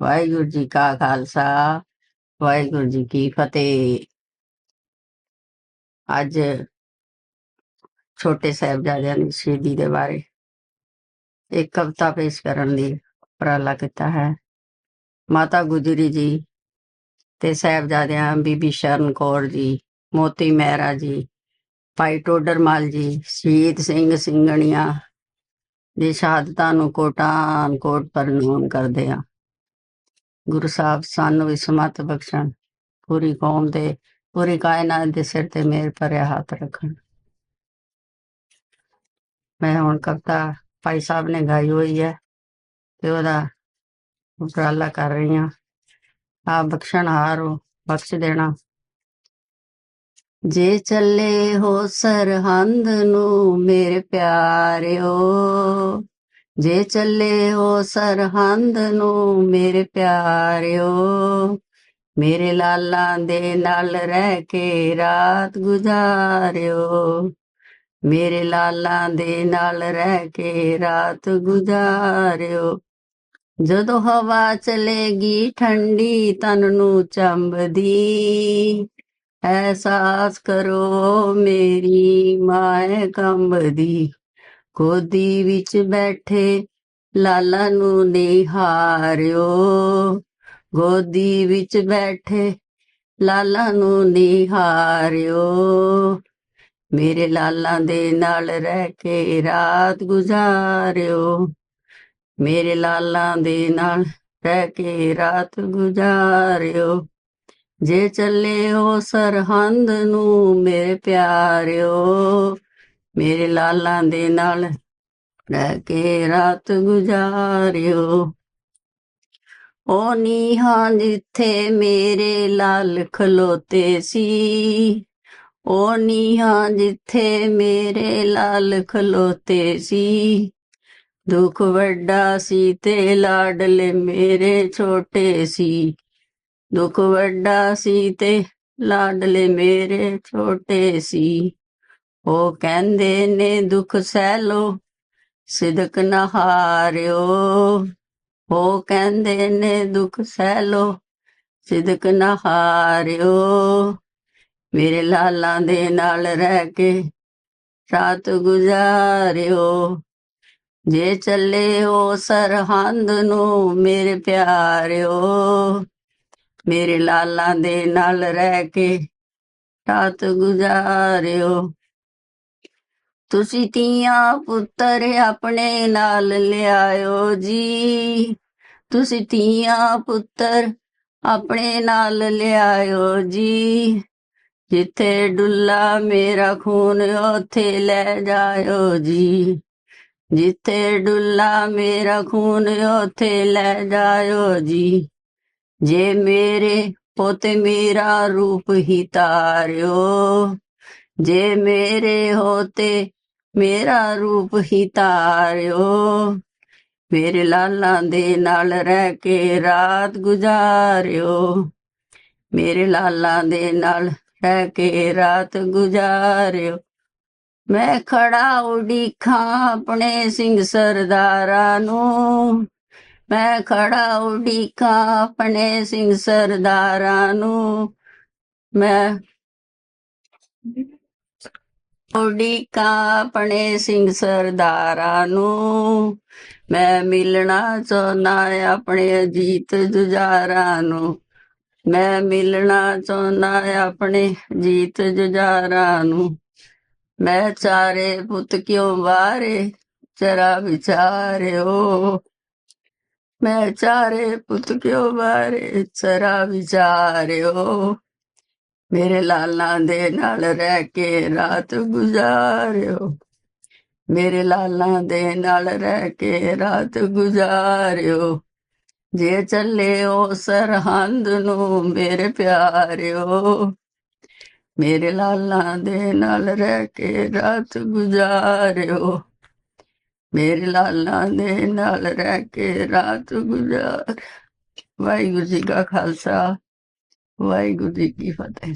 ਵਾਹਿਗੁਰੂ ਜੀ ਕਾ ਖਾਲਸਾ, ਵਾਹਿਗੁਰੂ ਜੀ ਕੀ ਫਤਿਹ। ਅੱਜ ਛੋਟੇ ਸਾਹਿਬਜ਼ਾਦਿਆਂ ਦੀ ਸ਼ਹੀਦੀ ਦੇ ਬਾਰੇ ਇੱਕ ਕਵਿਤਾ ਪੇਸ਼ ਕਰਨ ਲਈ ਉਪਰਾਲਾ ਕੀਤਾ ਹੈ। ਮਾਤਾ ਗੁਜਰੀ ਜੀ ਤੇ ਸਾਹਿਬਜ਼ਾਦਿਆਂ ਬੀਬੀ ਸ਼ਰਨ ਕੌਰ ਜੀ, ਮੋਤੀ ਮਹਿਰਾ ਜੀ, ਭਾਈ ਟੋਡਰਮਾਲ ਜੀ, ਸ਼ਹੀਦ ਸਿੰਘ ਸਿੰਘਣੀਆਂ ਦੀ ਸ਼ਹਾਦਤਾਂ ਨੂੰ ਕੋਟਾਨ ਕੋਟ ਪ੍ਰਣਾਮ ਕਰਦੇ ਆ। ਗੁਰੂ ਸਾਹਿਬ ਸਾਨੂੰ ਵੀ ਸਮਤ ਬਖਸ਼ਣ, ਪੂਰੀ ਕੌਮ ਦੇ, ਪੂਰੀ ਕਾਇਨਾਤ ਦੇ ਸਿਰ ਤੇ ਮੇਰ ਭਰਿਆ ਹੱਥ ਰੱਖਣ। ਮੈਂ ਹੁਣ ਕਵਿਤਾ ਭਾਈ ਸਾਹਿਬ ਨੇ ਗਾਈ ਹੋਈ ਹੈ ਤੇ ਉਹਦਾ ਉਪਰਾਲਾ ਕਰ ਰਹੀ ਹਾਂ। ਆ ਬਖਸ਼ਣ ਹਾਰੋ ਬਖਸ਼ ਦੇਣਾ। ਜੇ ਚੱਲੇ ਹੋ ਸਰਹੰਦ ਨੂੰ ਮੇਰੇ ਪਿਆਰਿਓ ਜੇ ਚੱਲੇ ਹੋ ਸਰਹੰਦ ਨੂੰ ਮੇਰੇ ਪਿਆਰਿਓ, ਮੇਰੇ ਲਾਲਾਂ ਦੇ ਨਾਲ ਰਹਿ ਕੇ ਰਾਤ ਗੁਜ਼ਾਰਿਓ, ਮੇਰੇ ਲਾਲਾਂ ਦੇ ਨਾਲ ਰਹਿ ਕੇ ਰਾਤ ਗੁਜ਼ਾਰਿਓ। ਜਦੋਂ ਹਵਾ ਚਲੇਗੀ ਠੰਡੀ, ਤਨ ਨੂੰ ਚੰਬਦੀ, ਅਹਿਸਾਸ ਕਰੋ ਮੇਰੀ ਮਾਂ ਕੰਬਦੀ। ਗੋਦੀ ਵਿੱਚ ਬੈਠੇ ਲਾਲਾ ਨੂੰ ਨਿਹਾਰਿਓ। ਗੋਦੀ ਵਿੱਚ ਬੈਠੇ ਲਾਲਾ ਨੂੰ ਨਿਹਾਰਿਓ। ਮੇਰੇ ਲਾਲਾਂ ਦੇ ਨਾਲ ਰਹਿ ਕੇ ਰਾਤ ਗੁਜ਼ਾਰਿਓ। ਮੇਰੇ ਲਾਲਾਂ ਦੇ ਨਾਲ ਰਹਿ ਕੇ ਰਾਤ ਗੁਜ਼ਾਰਿਓ। ਜੇ ਚੱਲੇ ਹੋ ਸਰਹੰਦ ਨੂੰ ਮੇਰੇ ਪਿਆਰਿਓ ਮੇਰੇ ਲਾਲਾਂ ਦੇ ਨਾਲ ਰਹਿ ਕੇ ਰਾਤ ਗੁਜ਼ਾਰਿਓ। ਉਹ ਨੀਹਾਂ ਜਿੱਥੇ ਮੇਰੇ ਲਾਲ ਖਲੋਤੇ ਸੀ, ਉਹ ਨੀਹਾਂ ਜਿੱਥੇ ਮੇਰੇ ਲਾਲ ਖਲੋਤੇ ਸੀ। ਦੁੱਖ ਵੱਡਾ ਸੀ ਤੇ ਲਾਡਲੇ ਮੇਰੇ ਛੋਟੇ ਸੀ। ਦੁੱਖ ਵੱਡਾ ਸੀ ਤੇ ਲਾਡਲੇ ਮੇਰੇ ਛੋਟੇ ਸੀ। ਉਹ ਕਹਿੰਦੇ ਨੇ ਦੁੱਖ ਸਹਿ ਲੋ ਸਿਦਕ ਨਾ ਹਾਰਿਓ। ਉਹ ਕਹਿੰਦੇ ਨੇ ਦੁੱਖ ਸਹਿ ਲੋ ਸਿਦਕ ਨਾ ਹਾਰਿਓ। ਮੇਰੇ ਲਾਲਾਂ ਦੇ ਨਾਲ ਰਹਿ ਕੇ ਰਾਤ ਗੁਜ਼ਾਰਿਓ। ਜੇ ਚੱਲੇ ਹੋ ਸਰਹੰਦ ਨੂੰ ਮੇਰੇ ਪਿਆਰਿਓ, ਮੇਰੇ ਲਾਲਾਂ ਦੇ ਨਾਲ ਰਹਿ ਕੇ ਰਾਤ ਗੁਜ਼ਾਰਿਓ। ਤੁਸੀਂ ਤੀਆਂ ਪੁੱਤਰ ਆਪਣੇ ਨਾਲ ਲਿਆਇਓ ਜੀ। ਤੁਸੀਂ ਤੀਆਂ ਪੁੱਤਰ ਆਪਣੇ ਨਾਲ ਲਿਆਇਓ ਜੀ। ਜਿੱਥੇ ਡੁੱਲਾ ਮੇਰਾ ਖੂਨ, ਉੱਥੇ ਲੈ ਜਾਇਓ ਜੀ। ਜਿੱਥੇ ਡੁੱਲਾ ਮੇਰਾ ਖੂਨ, ਉੱਥੇ ਲੈ ਜਾਇਓ ਜੀ। ਜੇ ਮੇਰੇ ਪੋਤੇ ਮੇਰਾ ਰੂਪ ਹੀ ਤਾਰਿਓ ਜੇ ਮੇਰੇ ਹੋਤੇ ਮੇਰਾ ਰੂਪ ਹੀ ਤਾਰਿਓ ਮੇਰੇ ਲਾਲਾਂ ਦੇ ਨਾਲ ਰਹਿ ਕੇ ਰਾਤ ਗੁਜ਼ਾਰਿਓ, ਮੇਰੇ ਲਾਲਾਂ ਦੇ ਨਾਲ ਰਹਿ ਕੇ ਰਾਤ ਗੁਜ਼ਾਰਿਓ। ਮੈਂ ਖੜਾ ਉਡੀਖਾਂ ਆਪਣੇ ਸਿੰਘ ਸਰਦਾਰਾਂ ਨੂੰ, ਮੈਂ ਖੜਾ ਉਡੀਕਾਂ ਆਪਣੇ ਸਿੰਘ ਸਰਦਾਰਾਂ ਨੂੰ, ਮੈਂ ਉਡੀਕਾਂ ਆਪਣੇ ਸਿੰਘ ਸਰਦਾਰਾਂ ਨੂੰ। ਮੈਂ ਮਿਲਣਾ ਚਾਹੁੰਦਾ ਆਪਣੇ ਅਜੀਤ ਜੁਝਾਰਾਂ ਨੂੰ। ਮੈਂ ਮਿਲਣਾ ਚਾਹੁੰਦਾ ਆਪਣੇ ਜੀਤ ਜੁਝਾਰਾਂ ਨੂੰ। ਮੈਂ ਚਾਰੇ ਪੁੱਤ ਕਿਉਂ ਵਾਰੇ? ਜਰਾ ਵਿਚਾਰਿਓ। ਮੈਂ ਚਾਰੇ ਪੁੱਤ ਕਿਉਂ ਵਾਰੇ? ਜਰਾ ਵਿਚਾਰਿਓ। ਮੇਰੇ ਲਾਲਾਂ ਦੇ ਨਾਲ ਰਹਿ ਕੇ ਰਾਤ ਗੁਜ਼ਾਰਿਓ। ਮੇਰੇ ਲਾਲਾਂ ਦੇ ਨਾਲ ਰਹਿ ਕੇ ਰਾਤ ਗੁਜ਼ਾਰਿਓ। ਜੇ ਚੱਲੇ ਉਹ ਸਰਹੰਦ ਨੂੰ ਮੇਰੇ ਪਿਆਰਿਓ। ਮੇਰੇ ਲਾਲਾਂ ਦੇ ਨਾਲ ਰਹਿ ਕੇ ਰਾਤ ਗੁਜ਼ਾਰਿਓ। ਮੇਰੇ ਲਾਲਾਂ ਦੇ ਨਾਲ ਰਹਿ ਕੇ ਰਾਤ ਗੁਜ਼ਾਰ ਵਾਹਿਗੁਰੂ ਜੀ ਕਾ ਖਾਲਸਾ। ਵਾਹਿਗੁਰੂ ਜੀ ਕੀ ਫਤਿਹ